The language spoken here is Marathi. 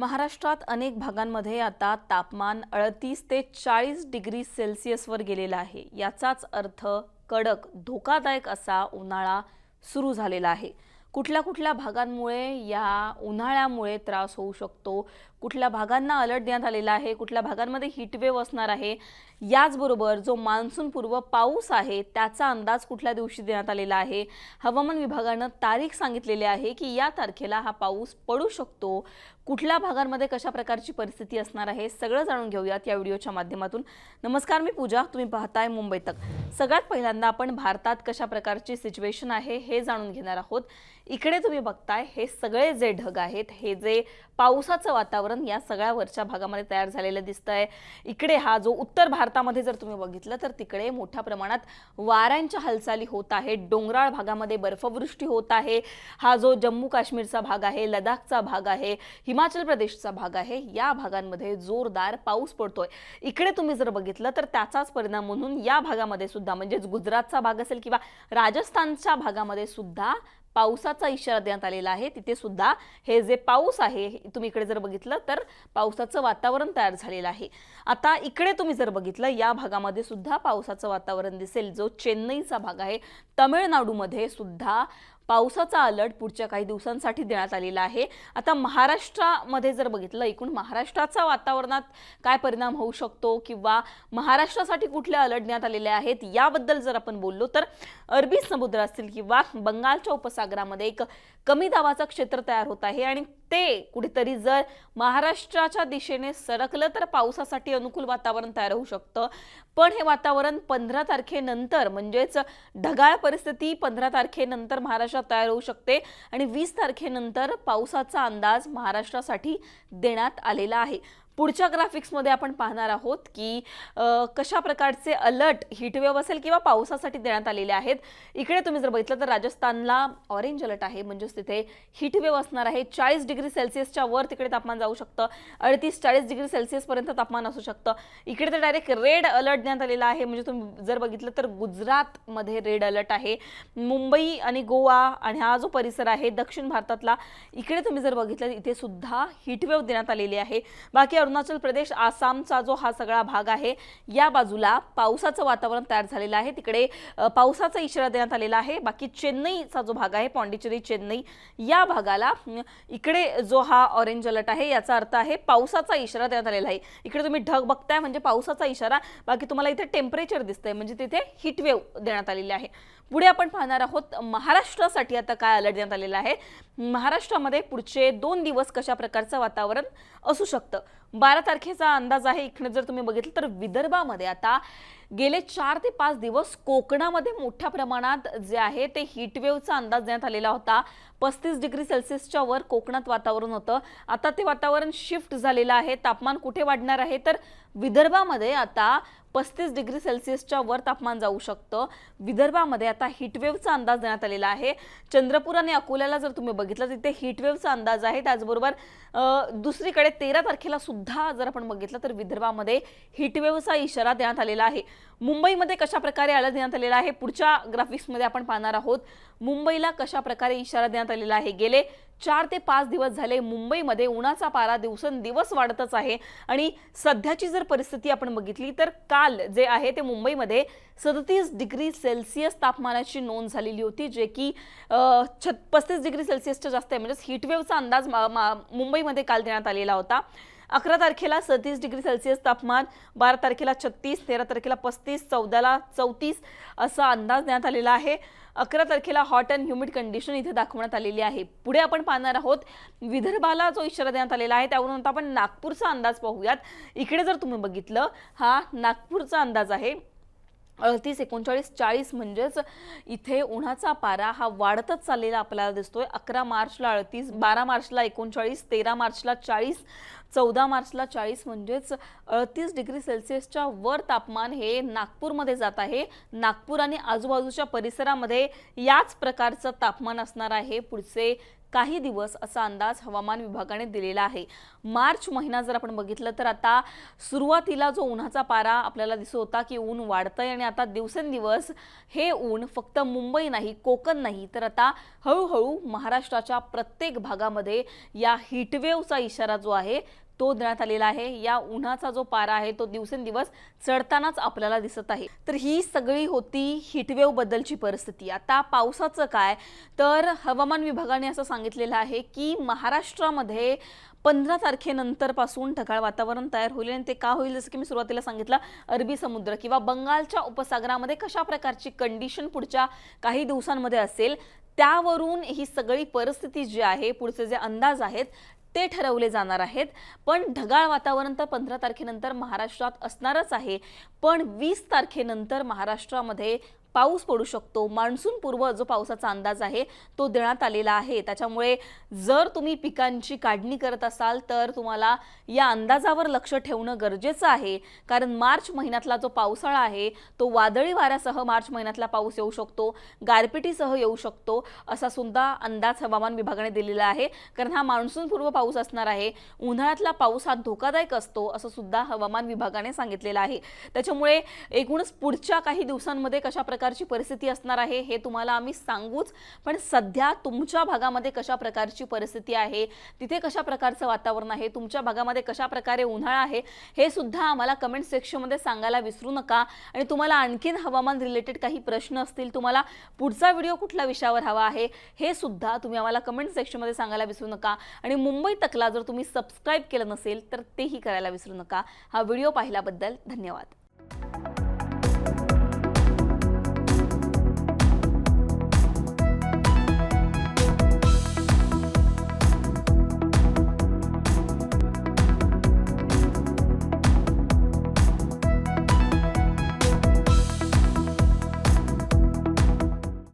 महाराष्ट्रात अनेक भागांमध्ये आता तापमान अडतीस ते चाळीस डिग्री सेल्सिअसवर गेलेलं आहे. याचाच अर्थ कडक धोकादायक असा उन्हाळा सुरू झालेला आहे. कुठल्या कुठल्या भागांमुळे या उन्हाळ्यामुळे त्रास होऊ शकतो? कुठल्या भागांना अलर्ट देण्यात आलेला आहे? कुठल्या भागांमध्ये हिटवेव्ह असणार आहे? याचबरोबर जो मान्सूनपूर्व पाऊस आहे त्याचा अंदाज कुठल्या दिवशी देण्यात आलेला आहे? हवामान विभागानं तारीख सांगितलेली आहे की या तारखेला हा पाऊस पडू शकतो. कुठल्या भागांमध्ये कशा प्रकारची परिस्थिती असणार आहे? सगळं जाणून घेऊयात या व्हिडिओच्या माध्यमातून. नमस्कार मी पूजा. तुम्ही पाहताय मुंबई तक. सगळ्यात पहिल्यांदा आपण भारतात कशा प्रकारची सिच्युएशन आहे हे जाणून घेणार आहोत. इकडे तुम्ही बघताय हे सगळे जे ढग आहेत हे जे पावसाचं वातावरण या सगळ्या वरच्या भागामध्ये तयार झालेलं दिसतंय. इकडे हा जो उत्तर भारतामध्ये जर तुम्ही बघितलं तर तिकडे मोठ्या प्रमाणात वाऱ्यांच्या हालचाली होत आहेत. डोंगराळ भागामध्ये बर्फवृष्टी होत आहे. हा जो जम्मू काश्मीरचा भाग आहे लडाखचा भाग आहे हिमाचल प्रदेशचा भाग आहे या भागांमध्ये जोरदार पाऊस पडतोय. इकडे तुम्ही जर बघितलं तर त्याचाच परिणाम म्हणून या भागामध्ये सुद्धा म्हणजेच गुजरातचा भाग असेल किंवा राजस्थानच्या भागामध्ये सुद्धा पावसाचा इशारा देण्यात आलेला आहे. तिथे सुद्धा हे जे पाऊस आहे हे तुम्ही इकडे जर बघितलं तर पावसाचं वातावरण तयार झालेलं आहे. आता इकडे तुम्ही जर बघितलं या भागामध्ये सुद्धा पावसाचं वातावरण दिसेल. जो चेन्नईचा भाग आहे तमिळनाडूमध्ये सुद्धा पावसाचा अलर्ट पुढच्या काही दिवसांसाठी देण्यात आलेला आहे. आता महाराष्ट्रामध्ये जर बघितलं एकूण महाराष्ट्राचा वातावरणात काय परिणाम होऊ शकतो किंवा महाराष्ट्रासाठी कुठले अलर्ट देण्यात आलेले आहेत याबद्दल जर आपण बोललो तर अरबी समुद्र असतील किंवा बंगालच्या उपसागरामध्ये एक कमी दाबाचं क्षेत्र तयार होत आहे आणि ते कुठेतरी जर महाराष्ट्राच्या दिशेने सरकलं तर पावसासाठी अनुकूल वातावरण तयार होऊ शकतं. पण हे वातावरण पंधरा तारखेनंतर म्हणजेच ढगाळ परिस्थिती पंधरा तारखेनंतर महाराष्ट्रात तयार होऊ शकते आणि वीस तारखेनंतर पावसाचा अंदाज महाराष्ट्रासाठी देण्यात आलेला आहे. पुढच्या ग्राफिक्समध्ये आपण पाहणार आहोत की कशा प्रकारचे अलर्ट हिटवेव्ह असेल किंवा पावसासाठी देण्यात आलेले आहेत. इकडे तुम्ही जर बघितलं तर राजस्थानला ऑरेंज अलर्ट आहे. म्हणजेच तिथे हिटवेव्ह असणार आहे. चाळीस डिग्री सेल्सिअसच्या वर तिकडे तापमान जाऊ शकतं. अडतीस चाळीस डिग्री सेल्सिअसपर्यंत तापमान असू शकतं. इकडे तर डायरेक्ट रेड अलर्ट देण्यात आलेला आहे. म्हणजे तुम्ही जर बघितलं तर गुजरातमध्ये रेड अलर्ट आहे. मुंबई आणि गोवा आणि हा जो परिसर आहे दक्षिण भारतातला इकडे तुम्ही जर बघितलं इथे सुद्धा हिटवेव्ह देण्यात आलेली आहे. बाकी अरुणाचल प्रदेश आसामचा जो हा सगळा भाग आहे या बाजूला पावसाचं वातावरण तयार झालेलं आहे. तिकडे पावसाचा इशारा देण्यात आलेला आहे. बाकी चेन्नईचा जो भाग आहे पॉंडिचेरी चेन्नई या भागाला इकडे जो हा ऑरेंज अलर्ट आहे याचा अर्थ आहे पावसाचा इशारा देण्यात आलेला आहे. इकडे तुम्ही ढग बघताय म्हणजे पावसाचा इशारा. बाकी तुम्हाला इथे टेम्परेचर दिसतंय म्हणजे तिथे हीटवेव्ह देण्यात आलेली आहे. पुढे आपण पाहणार आहोत महाराष्ट्रासाठी आता काय अलर्ट देण्यात आलेला आहे? महाराष्ट्रामध्ये पुढचे दोन दिवस कशा प्रकारचं वातावरण असू शकतं? बारा तारखेचा अंदाज आहे. इकडे जर तुम्ही बघितलं तर विदर्भामध्ये आता गेले चार ते पाच दिवस कोकणामध्ये मोठ्या प्रमाणात जे आहे ते हिटवेव्हचा अंदाज देण्यात आलेला होता. पस्तीस डिग्री सेल्सिअसच्या वर कोकणात वातावरण होतं. आता ते वातावरण शिफ्ट झालेलं आहे. तापमान कुठे वाढणार आहे? तर विदर्भामध्ये आता पस्तीस डिग्री सेल्सिअसच्या वर तापमान जाऊ शकतं. विदर्भामध्ये आता हिटवेव्हचा अंदाज देण्यात आलेला आहे. चंद्रपूर आणि अकोल्याला जर तुम्ही बघितलं तिथे हिटवेव्हचा अंदाज आहे. त्याचबरोबर दुसरीकडे तेरा तारखेला सुद्धा जर आपण बघितलं तर विदर्भामध्ये हिटवेवचा इशारा देण्यात आलेला आहे. मुंबईमध्ये कशा प्रकारे अलर्ट देण्यात आलेला आहे? पुढच्या ग्राफिक्समध्ये आपण पाहणार आहोत. मुंबईला कशा प्रकारे इशारा देण्यात आलेला आहे? गेले चार ते पाच दिवस झाले मुंबईमध्ये उन्हाचा पारा दिवसेंदिवस वाढतच आहे. आणि सध्याची जर परिस्थिती आपण बघितली तर काल जे आहे ते मुंबईमध्ये सदतीस डिग्री सेल्सिअस तापमानाची नोंद झालेली होती जे की छत पस्तीस डिग्री सेल्सिअसच्या जास्त आहे. म्हणजेच हिटवेव्हचा अंदाज मुंबईमध्ये काल देण्यात आलेला होता. अकरा तारखेला सदतीस डिग्री सेल्सिअस तापमान बारा तारखेला छत्तीस तेरा तारखेला पस्तीस चौदाला चौतीस असा अंदाज देण्यात आलेला आहे. अकरा तारखेला हॉट अँड ह्युमिड कंडिशन इथे दाखवण्यात आलेली आहे. पुढे आपण पाहणार आहोत विदर्भाला जो इशारा देण्यात आलेला आहे त्यावरून आता आपण नागपूरचा अंदाज पाहूयात. इकडे जर तुम्ही बघितलं हा नागपूरचा अंदाज आहे. अडतीस एकोणचाळीस चाळीस म्हणजेच इथे उन्हाचा पारा हा वाढतच चाललेला आपल्याला दिसतोय. अकरा मार्चला अडतीस बारा मार्चला एकोणचाळीस तेरा मार्चला चाळीस चौदा मार्चला चाळीस म्हणजेच अडतीस डिग्री सेल्सिअसच्या वर तापमान हे नागपूरमध्ये जात आहे. नागपूर आणि आजूबाजूच्या परिसरामध्ये याच प्रकारचं तापमान असणार आहे. पुढचे काही दिवस असा अंदाज हवामान विभागाने दिलेला आहे. मार्च महिना जर आपण बघितलं तर आता सुरुवातीला जो उन्हाचा पारा आपल्याला दिसत होता की ऊन वाढतंय आणि आता दिवसेंदिवस हे ऊन फक्त मुंबई नाही कोकण नाही तर आता हळूहळू महाराष्ट्राच्या प्रत्येक भागामध्ये या हिटवेवचा इशारा जो आहे तो देण्यात आलेला आहे. या उन्हाचा जो पारा आहे तो दिवसेंदिवस चढतानाच आपल्याला दिसत आहे. तर ही सगळी होती हिटवेव बद्दलची परिस्थिती. आता पावसाचं काय? तर हवामान विभागाने असं सांगितलेलं आहे की महाराष्ट्रामध्ये पंधरा तारखेनंतरपासून ढगाळ वातावरण तयार होईल आणि ते का होईल? जसं की मी सुरुवातीला सांगितलं अरबी समुद्र किंवा बंगालच्या उपसागरामध्ये कशा प्रकारची कंडिशन पुढच्या काही दिवसांमध्ये असेल त्यावरून ही सगळी परिस्थिती जी आहे पुढचे जे अंदाज आहेत ते ठरवले जाणार आहेत. पण ढगाळ वातावरण तर पंधरा तारखेनंतर महाराष्ट्रात असणारच आहे. पण वीस तारखेनंतर महाराष्ट्रामध्ये पाऊस पडू शकतो. मान्सून पूर्व जो पावसाचा अंदाज आहे तो देण्यात आलेला आहे. त्याच्यामुळे जर तुम्ही पिकांची काढणी करत असाल तर तुम्हाला या अंदाजावर लक्ष ठेवणं गरजेचं आहे. कारण मार्च महिन्यातला जो पावसाळा आहे तो वादळी वाऱ्यासह मार्च महिन्यातला पाऊस येऊ शकतो गारपिटीसह येऊ शकतो असा सुद्धा अंदाज हवामान विभागाने दिलेला आहे. कारण हा मान्सून पूर्व पाऊस असणार आहे. उन्हाळ्यातला पाऊस हा धोकादायक असतो असं सुद्धा हवामान विभागाने सांगितलेलं आहे. त्याच्यामुळे एकूणच पुढच्या काही दिवसांमध्ये कशा प्रकारची परिस्थिती असणार आहे हे तुम्हाला आम्ही सांगूच पण सध्या तुमच्या भागामध्ये कशा प्रकारची परिस्थिती आहे तिथे कशा प्रकारचं वातावरण आहे तुमच्या भागामध्ये कशा प्रकारे उन्हाळा आहे हे सुद्धा आम्हाला कमेंट सेक्शनमध्ये सांगायला विसरू नका. आणि तुम्हाला आणखीन हवामान रिलेटेड काही प्रश्न असतील तुम्हाला पुढचा व्हिडिओ कुठल्या विषयावर हवा आहे हे सुद्धा तुम्ही आम्हाला कमेंट सेक्शनमध्ये सांगायला विसरू नका. आणि मुंबई मुंबई तकला जर तुम्ही सबस्क्राईब केलं नसेल तर तेही करायला विसरू नका. हा व्हिडिओ पाहिल्याबद्दल धन्यवाद.